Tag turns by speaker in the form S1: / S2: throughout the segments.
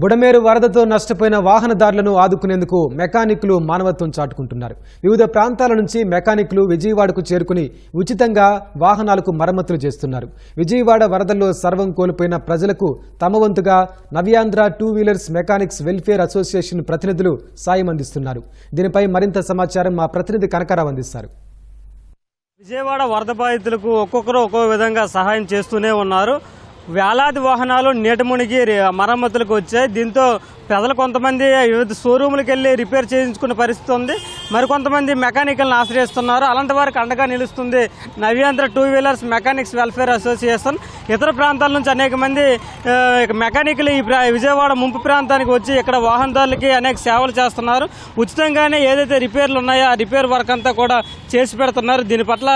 S1: బుడమేరు వరదతో నష్టపోయిన వాహనదారులను ఆదుకునేందుకు మెకానిక్లు మానవత్వం చాటుకుంటున్నారు. వివిధ ప్రాంతాల నుంచి మెకానిక్లు విజయవాడకు చేరుకుని ఉచితంగా వాహనాలకు మరమ్మతులు చేస్తున్నారు. విజయవాడ వరదల్లో సర్వం కోల్పోయిన ప్రజలకు తమ వంతుగా Navyandhra two wheelers mechanics welfare association ప్రతినిధులు సాయం అందిస్తున్నారు. దీనిపై మరింత సమాచారం మా ప్రతినిధి కనకారావు అందిస్తారు.
S2: విజయవాడ వరద బాధితులకు ఒక్కొక్కరు ఒక్కో విధంగా సహాయం చేస్తూనే ఉన్నారు. వేలాది వాహనాలు నీట మునిగి మరమ్మతులకు వచ్చాయి. దీంతో ప్రజలు కొంతమంది వివిధ షోరూములకు వెళ్ళి రిపేర్ చేయించుకునే పరిస్థితి ఉంది. మరికొంతమంది మెకానికల్ని ఆశ్రయిస్తున్నారు. అలాంటి వారికి అండగా నిలుస్తుంది Navyandhra two wheelers mechanics welfare association. ఇతర ప్రాంతాల నుంచి అనేక మంది మెకానికల్ ఈ విజయవాడ ముంపు ప్రాంతానికి వచ్చి ఇక్కడ వాహనదారులకి అనేక సేవలు చేస్తున్నారు. ఉచితంగానే ఏదైతే రిపేర్లు ఉన్నాయో ఆ రిపేర్ వర్క్ అంతా కూడా చేసి పెడుతున్నారు. దీని పట్ల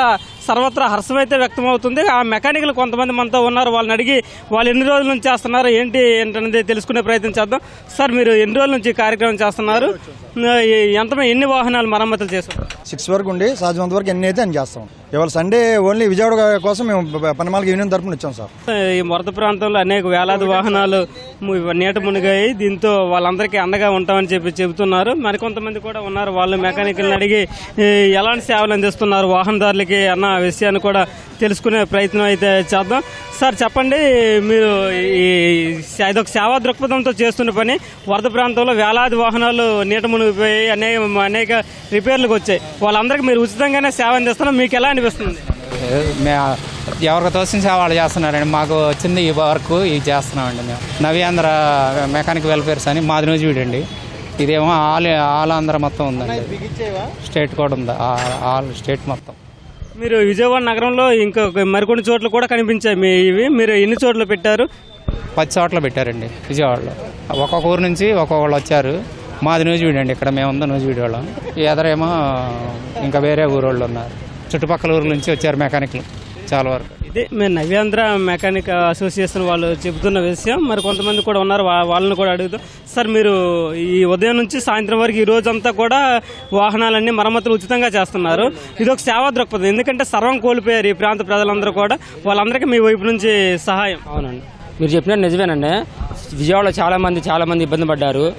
S2: సర్వత్రా హర్షం అయితే వ్యక్తమవుతుంది. ఆ మెకానికల్ కొంతమంది మనతో ఉన్నారు. వాళ్ళని అడిగి వాళ్ళు ఎన్ని రోజుల నుంచి చేస్తున్నారు ఏంటి ఏంటనేది తెలుసుకునే ప్రయత్నం చేద్దాం. సార్ మీరు ఎన్ని రోజుల నుంచి కార్యక్రమం చేస్తున్నారు? ఎంత ఎన్ని వాహనాలు మరమ్మతులు చేస్తారు
S3: సిక్స్ వరకు ఉండి సాధ్యమంత వరకు ఎన్ని అయితే అని చేస్తాం. ఇవాళ సండే ఓన్లీ విజయవాడ కోసం మేము పనిమాలకి యూనియన్ తరపున ఇచ్చాం సార్.
S2: ఈ మొరత ప్రాంతంలో అనేక వేలాది వాహనాలు నీట మునిగాయి. దీంతో వాళ్ళందరికీ అండగా ఉంటామని చెప్పి చెబుతున్నారు. మరికొంతమంది కూడా ఉన్నారు. వాళ్ళు మెకానికల్ని అడిగి ఎలాంటి సేవలు అందిస్తున్నారు వాహనదారులకి? అన్న విషయాన్ని కూడా తెలుసుకునే ప్రయత్నం అయితే చేద్దాం. సార్ చెప్పండి. మీరు ఈ ఇదొక సేవా దృక్పథంతో చేస్తున్న పని. వరద ప్రాంతంలో వేలాది వాహనాలు నీట మునిగిపోయి అనేక అనేక రిపేర్లకు వచ్చాయి. వాళ్ళందరికీ మీరు ఉచితంగానే సేవ అందిస్తున్నారు. మీకు ఎలా అనిపిస్తుంది?
S4: ఎవరికి తోసిన సేవ వాళ్ళు చేస్తున్నారండి. మాకు వచ్చింది ఈ వర్క్ ఇది చేస్తున్నామండి మేము. నవ్యాంధ్ర మెకానిక్ వెల్ఫేర్స్ అని మాది నుంచి వీడండి. ఇదేమో ఆల్ ఆల్ ఆంధ్ర మొత్తం ఉందండి. స్టేట్ కూడా ఉంది? ఆ- ఆల్ స్టేట్ మొత్తం.
S2: మీరు విజయవాడ నగరంలో ఇంకా మరికొన్ని చోట్ల కూడా కనిపించాయి. మీ ఇవి మీరు ఎన్ని చోట్ల పెట్టారు?
S4: పది చోట్ల పెట్టారండి విజయవాడలో. ఒక్కొక్క ఊరు నుంచి ఒక్కొక్కళ్ళు వచ్చారు. మాది న్యూస్ అండి ఇక్కడ మేముందా న్యూస్ వీడియోలో ఈ ఎదరేమో ఇంకా వేరే ఊరోళ్ళు ఉన్నారు. చుట్టుపక్కల ఊరు నుంచి వచ్చారు మెకానిక్లు. చాలా వరకు.
S2: ఇదే మేము నవ్యాంధ్ర మెకానిక్ అసోసియేషన్ వాళ్ళు చెబుతున్న విషయం. మరి కొంతమంది కూడా ఉన్నారు. వా- వాళ్ళని కూడా అడుగుతాం సార్ మీరు ఈ ఉదయం నుంచి సాయంత్రం వరకు ఈ రోజంతా కూడా వాహనాలన్నీ మరమ్మతులు ఉచితంగా చేస్తున్నారు. ఇది ఒక సేవా దృక్పథం. ఎందుకంటే సర్వం కోల్పోయారు ఈ ప్రాంత ప్రజలందరూ కూడా. వాళ్ళందరికీ మీ వైపు నుంచి సహాయం.
S5: అవునండి. మీరు చెప్పినట్టు నిజమేనండి. విజయవాడలో చాలా మంది చాలా మంది ఇబ్బంది పడ్డారు.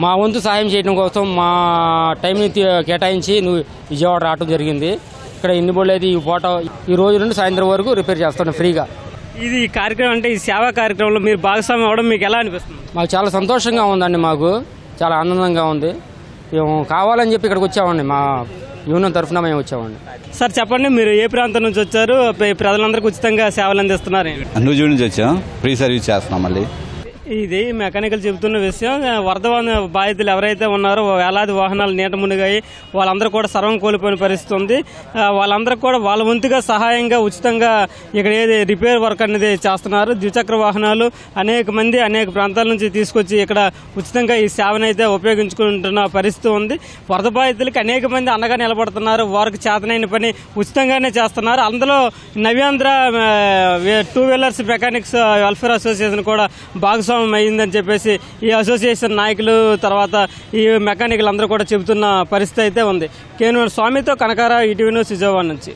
S5: మా వంతు సాయం చేయడం కోసం మా టైంని కేటాయించి నువ్వు విజయవాడ రావడం జరిగింది. ఇక్కడ ఎన్ని బోర్డు అయితే ఈ పూట ఈ రోజు నుండి సాయంత్రం వరకు రిపేర్ చేస్తాను ఫ్రీగా.
S2: ఇది కార్యక్రమం అంటే ఈ సేవా కార్యక్రమంలో మీరు భాగస్వామ్యం అవ్వడం మీకు ఎలా అనిపిస్తుంది?
S5: మాకు చాలా సంతోషంగా ఉందండి మాకు. చాలా ఆనందంగా ఉంది. మేము కావాలని చెప్పి ఇక్కడికి వచ్చామండి. మా యూనియన్ తరఫున మేము వచ్చామండి.
S2: సార్ చెప్పండి మీరు ఏ ప్రాంతం నుంచి వచ్చారు? ప్ర- ప్రజలందరికీ ఉచితంగా సేవలు అందిస్తున్నారు
S6: నూజివీడు నుంచి వచ్చాం. ఫ్రీ సర్వీస్ చేస్తున్నాం మళ్ళీ.
S2: ఇది మెకానికల్ చెబుతున్న విషయం. వరద బాధితులు ఎవరైతే ఉన్నారో వేలాది వాహనాలు నీట మునిగాయి. వాళ్ళందరూ కూడా సర్వం కోల్పోయిన పరిస్థితి ఉంది వాళ్ళందరూ కూడా వాళ్ళ వంతుగా సహాయంగా ఉచితంగా ఇక్కడ ఏది రిపేర్ వర్క్ అనేది చేస్తున్నారు. ద్విచక్ర వాహనాలు అనేక మంది అనేక ప్రాంతాల నుంచి తీసుకొచ్చి ఇక్కడ ఉచితంగా ఈ సేవను అయితే ఉపయోగించుకుంటున్న పరిస్థితి ఉంది. వరద బాధితులకి అనేక మంది అండగా నిలబడుతున్నారు. వారికి చేతనైన పని ఉచితంగానే చేస్తున్నారు. అందులో Navyandhra two wheelers mechanics welfare association కూడా భాగస్వామ్యం అయిందని చెప్పేసి ఈ అసోసియేషన్ నాయకులు తర్వాత ఈ మెకానికల్ అందరూ కూడా చెబుతున్న పరిస్థితి అయితే ఉంది. కేను స్వామితో కనకారావు ఈటీవీ న్యూస్ విజయవాడ నుంచి.